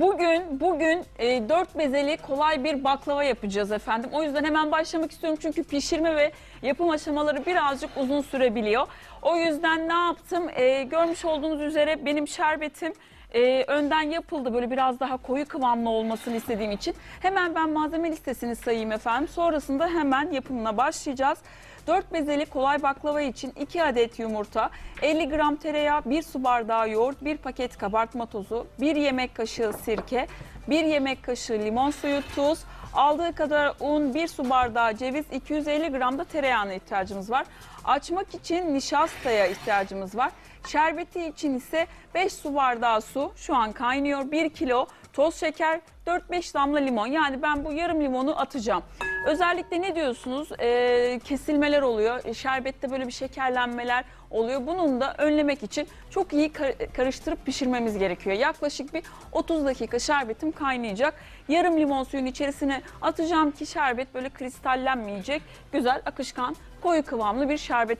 Bugün bugün e, 4 bezeli kolay bir baklava yapacağız efendim. O yüzden hemen başlamak istiyorum çünkü pişirme ve yapım aşamaları birazcık uzun sürebiliyor. O yüzden ne yaptım? E, görmüş olduğunuz üzere benim şerbetim e, önden yapıldı. Böyle biraz daha koyu kıvamlı olmasını istediğim için. Hemen ben malzeme listesini sayayım efendim. Sonrasında hemen yapımına başlayacağız. 4 bezeli kolay baklava için 2 adet yumurta, 50 gram tereyağı, 1 su bardağı yoğurt, 1 paket kabartma tozu, 1 yemek kaşığı sirke, 1 yemek kaşığı limon suyu, tuz, aldığı kadar un, 1 su bardağı ceviz, 250 gram da tereyağına ihtiyacımız var. Açmak için nişastaya ihtiyacımız var. Şerbeti için ise 5 su bardağı su şu an kaynıyor. 1 kilo toz şeker, 4-5 damla limon. Yani ben bu yarım limonu atacağım. Özellikle ne diyorsunuz? Ee, kesilmeler oluyor. E, Şerbette böyle bir şekerlenmeler oluyor. Bunun da önlemek için çok iyi kar- karıştırıp pişirmemiz gerekiyor. Yaklaşık bir 30 dakika şerbetim kaynayacak. Yarım limon suyun içerisine atacağım ki şerbet böyle kristallenmeyecek. Güzel, akışkan, koyu kıvamlı bir şerbet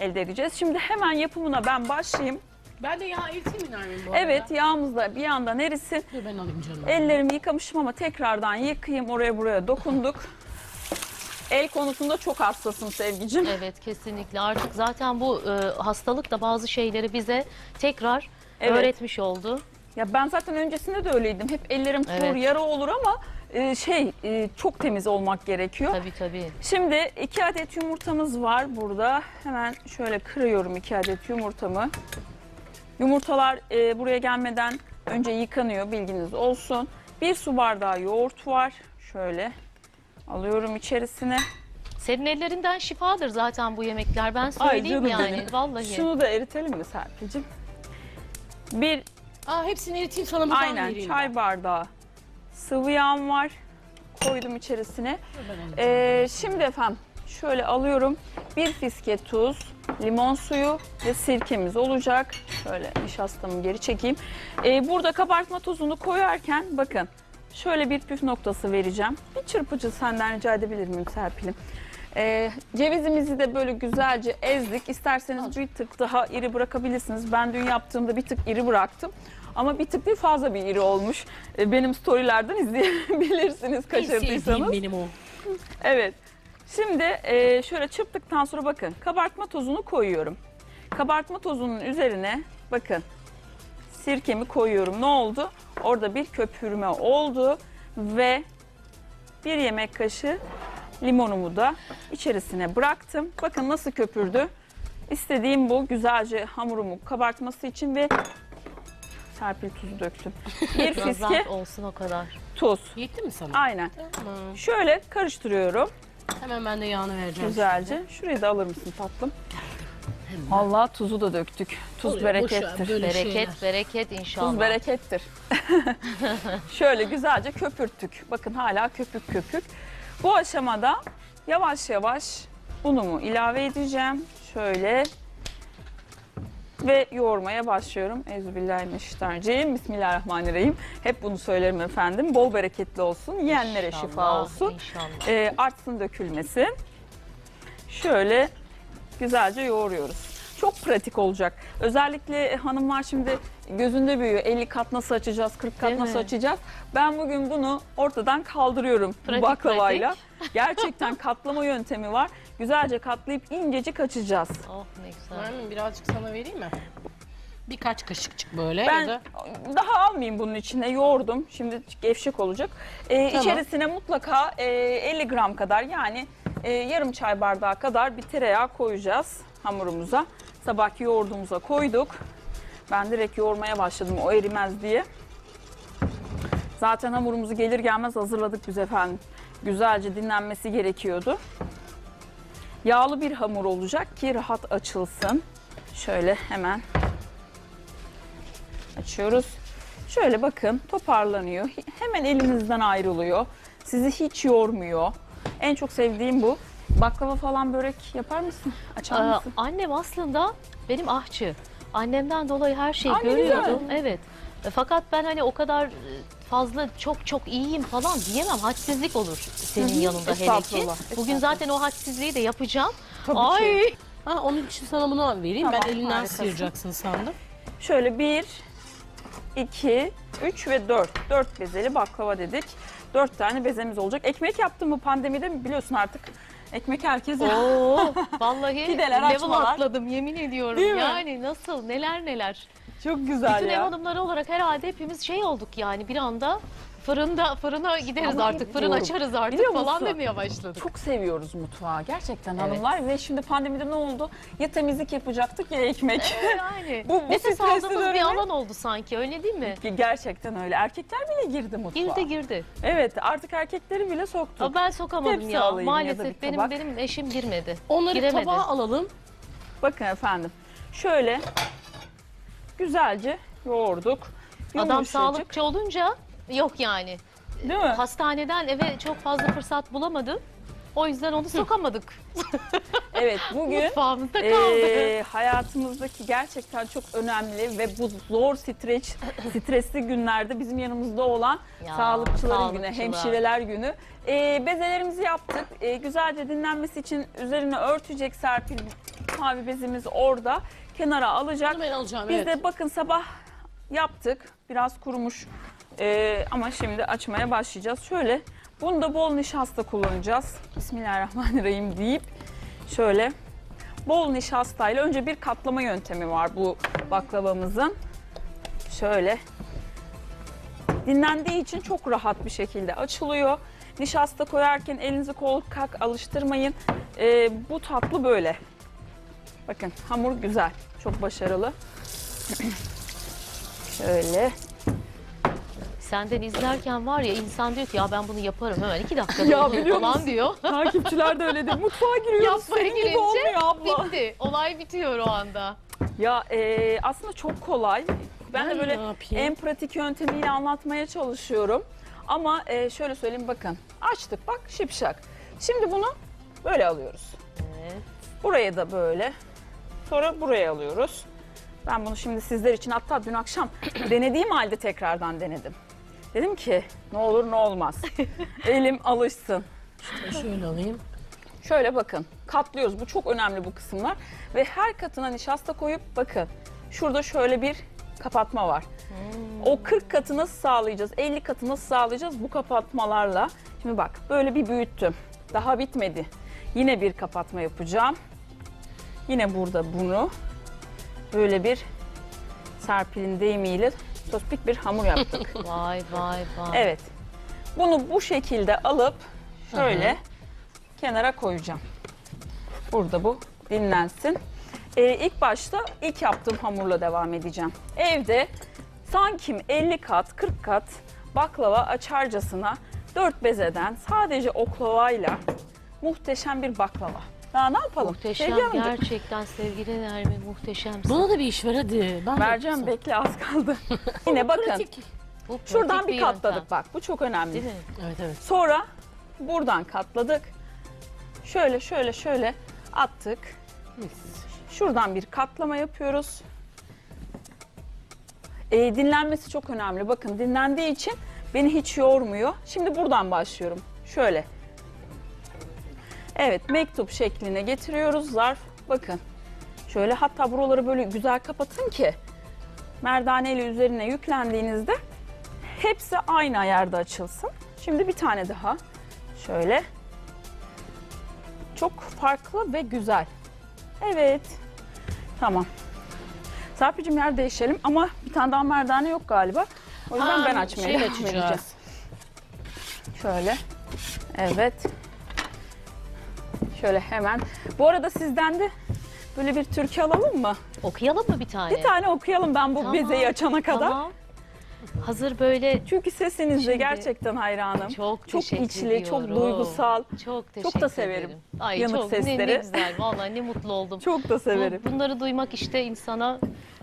elde edeceğiz. Şimdi hemen yapımına ben başlayayım. Ben de yağ eriteyim mi Nermin bu arada? Evet yağımız da bir yandan erisin. Dur ben alayım canım. Ellerimi yıkamışım ama tekrardan yıkayayım. Oraya buraya dokunduk. El konusunda çok hassasım sevgicim. Evet kesinlikle artık zaten bu e, hastalık da bazı şeyleri bize tekrar Evet. öğretmiş oldu. Ya ben zaten öncesinde de öyleydim. Hep ellerim kurur, Evet. yara olur ama e, şey e, çok temiz olmak gerekiyor. Tabii tabii. Şimdi iki adet yumurtamız var burada. Hemen şöyle kırıyorum iki adet yumurtamı. Yumurtalar e, buraya gelmeden önce yıkanıyor bilginiz olsun. Bir su bardağı yoğurt var. Şöyle alıyorum içerisine. Senin ellerinden şifadır zaten bu yemekler. Ben söyleyeyim canım yani benim. vallahi. Şunu da eritelim mi Serpil'cim? Bir Aa hepsini eriteyim sana buradan aynen vereyim çay bardağı sıvı yağım var. Koydum içerisine. Ee, şimdi efendim şöyle alıyorum. Bir fiske tuz, limon suyu ve sirkemiz olacak. Şöyle nişastamı geri çekeyim. Ee, burada kabartma tozunu koyarken bakın şöyle bir püf noktası vereceğim. Bir çırpıcı senden rica edebilir miyim Serpil'im? Ee, cevizimizi de böyle güzelce ezdik. İsterseniz bir tık daha iri bırakabilirsiniz. Ben dün yaptığımda bir tık iri bıraktım. Ama bir tık değil fazla bir iri olmuş. Ee, benim storylerden izleyebilirsiniz kaçırdıysanız. benim o. Evet. Şimdi e, şöyle çırptıktan sonra bakın kabartma tozunu koyuyorum. Kabartma tozunun üzerine bakın sirkemi koyuyorum. Ne oldu? Orada bir köpürme oldu ve bir yemek kaşığı limonumu da içerisine bıraktım. Bakın nasıl köpürdü. İstediğim bu güzelce hamurumu kabartması için ve serpil tuzu döktüm. Bir fiske olsun o kadar. tuz. Yetti mi sana? Aynen. Tamam. Şöyle karıştırıyorum. Hemen ben de yağını vereceğim. Güzelce. Şurayı da alır mısın tatlım? Allah tuzu da döktük. Tuz Oluyor, boş ver, berekettir. böyle Bereket şeyler. bereket inşallah. Tuz berekettir. Şöyle güzelce köpürttük. Bakın hala köpük köpük. Bu aşamada yavaş yavaş unumu ilave edeceğim. Şöyle ve yoğurmaya başlıyorum. Euzubillahimineşşeytanirracim. Bismillahirrahmanirrahim. Hep bunu söylerim efendim. Bol bereketli olsun. Yiyenlere şifa İnşallah, olsun. İnşallah. e, artsın dökülmesi. Şöyle güzelce yoğuruyoruz. Çok pratik olacak. Özellikle hanımlar şimdi gözünde büyüyor. 50 kat nasıl açacağız, 40 kat Değil nasıl mi? açacağız? Ben bugün bunu ortadan kaldırıyorum bu Pratik, baklavayla. Gerçekten katlama yöntemi var. Güzelce katlayıp incecik açacağız. Oh ne güzel. Nermin birazcık sana vereyim mi? Birkaç kaşıkçık böyle Ben ya da daha almayayım bunun içine yoğurdum. Şimdi gevşek olacak. Ee, Tamam. İçerisine mutlaka e, 50 gram kadar yani e, yarım çay bardağı kadar bir tereyağı koyacağız hamurumuza. Sabahki yoğurdumuza koyduk. Ben direkt yoğurmaya başladım o erimez diye. Zaten hamurumuzu gelir gelmez hazırladık biz efendim. Güzelce dinlenmesi gerekiyordu. Yağlı bir hamur olacak ki rahat açılsın. Şöyle hemen açıyoruz. Şöyle bakın toparlanıyor. Hemen elinizden ayrılıyor. Sizi hiç yormuyor. En çok sevdiğim bu. Baklava falan börek yapar mısın? Açar Aa, mısın? annem aslında benim ahçı. Annemden dolayı her şeyi Ay, ne görüyordum. Evet. E, Fakat ben hani o kadar e, fazla çok çok iyiyim falan diyemem. Hadsizlik olur senin yanında hele ki. Estağfurullah, Bugün estağfurullah. zaten o hadsizliği de yapacağım. Tabii Ay. ki. Ha, onun için sana bunu vereyim. Tamam, ben elinden harikasın. sıyıracaksın sandım. Şöyle bir, 2, 3 ve 4. 4 bezeli baklava dedik. 4 tane bezemiz olacak. Ekmek yaptım mı pandemide mi biliyorsun artık. Ekmek herkes Oo, vallahi Pideler, level açmalar. atladım yemin ediyorum. Değil mi? Yani nasıl neler neler. Çok güzel Bütün ev ya. hanımları olarak herhalde hepimiz şey olduk yani bir anda fırında fırına gideriz Ama artık fırın açarız artık biliyor falan musun? demeye başladık. Çok seviyoruz mutfağı gerçekten Evet. hanımlar ve şimdi pandemide ne oldu? Ya temizlik yapacaktık ya ekmek. Yani Bu- bu nefes stresli aldığımız bir dönemi- alan oldu sanki öyle değil mi? Gerçekten öyle. Erkekler bile girdi mutfağa. Girdi girdi. Evet artık erkekleri bile soktuk. Ama ben sokamadım Tepsi ya. alayım ya da bir Maalesef benim tabak. benim eşim girmedi. Onları Giremedi. tabağa alalım. Bakın efendim şöyle güzelce yoğurduk. Adam Yumuşacık, sağlıkçı olunca yok yani. Değil mi? Hastaneden eve çok fazla fırsat bulamadı. O yüzden onu sokamadık. Evet bugün Mutfağımızda kaldı. Ee, hayatımızdaki gerçekten çok önemli ve bu zor streç, stresli günlerde bizim yanımızda olan Ya, sağlıkçıların günü, sağlıkçılar. hemşireler günü. Ee, bezelerimizi yaptık. Ee, güzelce dinlenmesi için üzerine örtecek Serpil mavi bezimiz orada. Kenara alacak. Bunu ben alacağım Biz evet. de bakın sabah yaptık. Biraz kurumuş. Ee, ama şimdi açmaya başlayacağız. Şöyle bunu da bol nişasta kullanacağız. Bismillahirrahmanirrahim deyip şöyle bol nişastayla önce bir katlama yöntemi var bu baklavamızın. Şöyle dinlendiği için çok rahat bir şekilde açılıyor. Nişasta koyarken elinizi kol kalk alıştırmayın. Ee, bu tatlı böyle. Bakın hamur güzel. Çok başarılı. Şöyle. Senden izlerken var ya insan diyor ki ya ben bunu yaparım hemen iki dakikada Ya olur biliyor falan musun? diyor. Takipçiler de öyle diyor. Mutfağa giriyoruz. Yapmaya Senin gibi girince olmuyor abla. Bitti. Olay bitiyor o anda. Ya e, aslında çok kolay. Ben, de Ben böyle ne yapayım? en pratik yöntemiyle anlatmaya çalışıyorum. Ama e, şöyle söyleyeyim bakın. Açtık bak şipşak. Şimdi bunu böyle alıyoruz. Evet. Buraya da böyle. Sonra buraya alıyoruz. Ben bunu şimdi sizler için hatta dün akşam denediğim halde tekrardan denedim. Dedim ki ne olur ne olmaz. Elim alışsın. Şöyle alayım. Şöyle bakın katlıyoruz. Bu çok önemli bu kısımlar. Ve her katına nişasta koyup bakın şurada şöyle bir kapatma var. O 40 katı nasıl sağlayacağız? 50 katı nasıl sağlayacağız? Bu kapatmalarla. Şimdi bak böyle bir büyüttüm. Daha bitmedi. Yine bir kapatma yapacağım. Yine burada bunu böyle bir Serpil'in deyimiyle tospik bir hamur yaptık. Vay vay vay. Evet. Bunu bu şekilde alıp şöyle Hı kenara koyacağım. Burada bu dinlensin. Ee, ilk başta ilk yaptığım hamurla devam edeceğim. Evde sanki 50 kat, 40 kat baklava açarcasına 4 bezeden sadece oklavayla muhteşem bir baklava. Daha ne yapalım? Muhteşem Sevgi Hanımcığım, gerçekten sevgili Nermin muhteşemsin. Bana da bir iş ver hadi. Ben de Vereceğim yapsam. bekle az kaldı. Yine bakın Pratik. Bu pratik şuradan bir yöntem. katladık bak bu çok önemli. Değil mi? Evet evet. Sonra buradan katladık. Şöyle şöyle şöyle attık. Şuradan bir katlama yapıyoruz. Ee, dinlenmesi çok önemli. Bakın dinlendiği için beni hiç yormuyor. Şimdi buradan başlıyorum. Şöyle. Evet mektup şekline getiriyoruz zarf. Bakın. Şöyle hatta buraları böyle güzel kapatın ki merdaneyle üzerine yüklendiğinizde hepsi aynı ayarda açılsın. Şimdi bir tane daha. Şöyle. Çok farklı ve güzel. Evet. Tamam. Serpil'cim yer değişelim ama bir tane daha merdane yok galiba. O yüzden Aa, ben açmaya şey edeceğim. Şöyle. Evet. Şöyle hemen. Bu arada sizden de böyle bir türkü alalım mı? Okuyalım mı bir tane? Bir tane okuyalım ben bu Tamam, bezeyi açana kadar. Tamam. Hazır böyle Çünkü sesinize Şimdi- gerçekten hayranım. çok Çok teşekkür içli, çok ediyorum. duygusal. Çok teşekkür da severim ederim. Ay yanık çok ne- Ne, sesleri. güzel vallahi ne mutlu oldum. Çok da Bu- severim. bunları duymak işte insana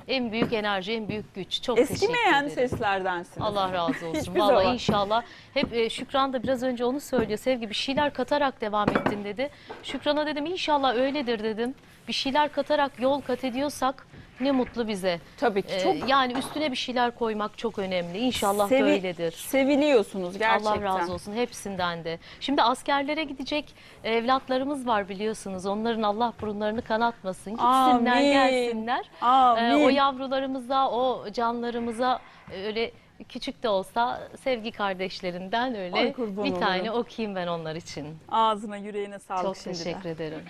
en büyük enerji, en büyük güç. Çok teşekkür Eskimeyen ederim. seslerdensiniz. Allah razı olsun. Hiçbir Vallahi zaman. inşallah. Hep e, Şükran da biraz önce onu söylüyor. Sevgi bir şeyler katarak devam ettin dedi. Şükran'a dedim inşallah öyledir dedim. Bir şeyler katarak yol kat ediyorsak ne mutlu bize. Tabii ki Ee, çok yani üstüne bir şeyler koymak çok önemli. İnşallah sevi- da öyledir. seviliyorsunuz gerçekten. Allah razı olsun hepsinden de. Şimdi askerlere gidecek evlatlarımız var biliyorsunuz. Onların Allah burunlarını kanatmasın. Gitsinler Amin. gelsinler. Ee, Amin. o yavrularımıza, o canlarımıza Öyle küçük de olsa sevgi kardeşlerinden öyle bir tane olurum. okuyayım ben onlar için. Ağzına yüreğine sağlık Çok şimdiden. teşekkür ederim.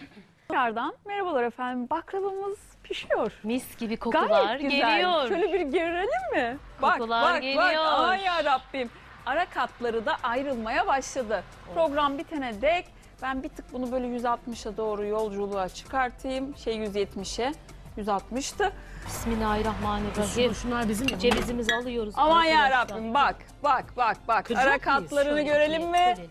Tekrardan merhabalar efendim. Baklavamız pişiyor. Mis gibi kokular Gayet güzel. geliyor. Şöyle bir görelim mi? Bak Kokular bak bak. geliyor. Aman ya Rabbim. Ara katları da ayrılmaya başladı. Program bitene dek ben bir tık bunu böyle 160'a doğru yolculuğa çıkartayım. Şey 170'e. 160'tı. Bismillahirrahmanirrahim. Şunlar bizim ya. Cevizimizi alıyoruz. Aman ya arkadaşlar. Rabbim bak bak bak bak. Kıracak Ara katlarını görelim mi? Görelim.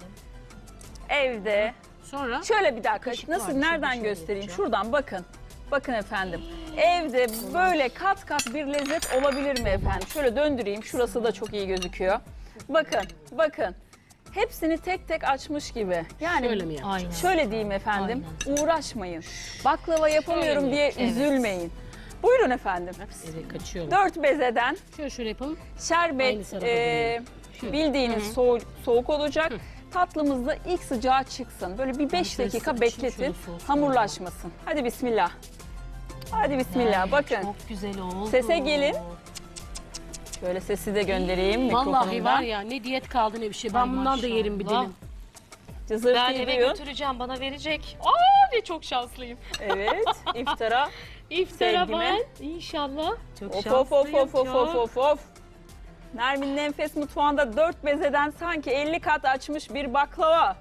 Evde. Sonra Şöyle bir dakika. Kaşık Nasıl var, nereden şöyle göstereyim? yapacağım. Şuradan bakın. Bakın efendim. Evde böyle kat kat bir lezzet olabilir mi efendim? Şöyle döndüreyim. Şurası da çok iyi gözüküyor. Bakın, bakın. Hepsini tek tek açmış gibi. Yani şöyle mi yapacağız? Aynen. şöyle diyeyim efendim. Uğraşmayın. Baklava yapamıyorum Şöyle. diye Evet. üzülmeyin. Buyurun efendim. Evet kaçıyorum. Dört bezeden Şöyle şöyle yapalım. şerbet e, dönüyorum. Şöyle. bildiğiniz soğuk, soğuk olacak. Tatlımız da ilk sıcağı çıksın. Böyle bir 5 şöyle dakika bekletin. Hamurlaşmasın. Hadi bismillah. Hadi bismillah. Ay, Bakın. Çok güzel oldu. Sese gelin. Şöyle sesi de göndereyim Vallahi mikrofonumdan. var ya ne diyet kaldı ne bir şey. Ben Ay, bundan da yerim bir dilim. Cızırtıyı Ben eve duyun. götüreceğim bana verecek. Aa ne çok şanslıyım. Evet. iftara. İftara Sevgime. ben inşallah. Çok Of şanslıyım. of of of of of of of. Nermin'in enfes mutfağında dört bezeden sanki 50 kat açmış bir baklava.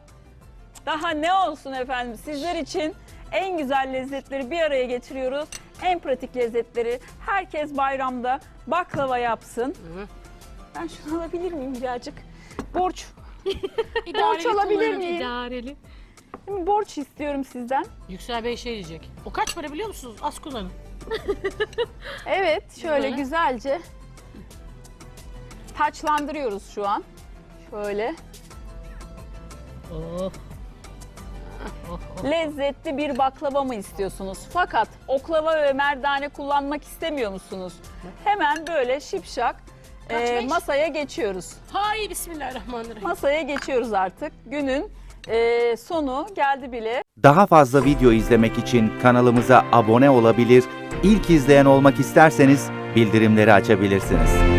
Daha ne olsun efendim sizler için en güzel lezzetleri bir araya getiriyoruz. En pratik lezzetleri herkes bayramda baklava yapsın. Ben şunu alabilir miyim birazcık? Borç. İdareli alabilir miyim? İdareli. Borç istiyorum sizden. Yüksel Bey şey diyecek. O kaç para biliyor musunuz? Az kullanın. Evet, şöyle Böyle. güzelce taçlandırıyoruz şu an. Şöyle Oh. lezzetli bir baklava mı istiyorsunuz? Fakat oklava ve merdane kullanmak istemiyor musunuz? Hemen böyle şipşak Kaç e, beş? masaya geçiyoruz. Hay bismillahirrahmanirrahim. Masaya geçiyoruz artık. Günün e, sonu geldi bile. Daha fazla video izlemek için kanalımıza abone olabilir, ilk izleyen olmak isterseniz bildirimleri açabilirsiniz.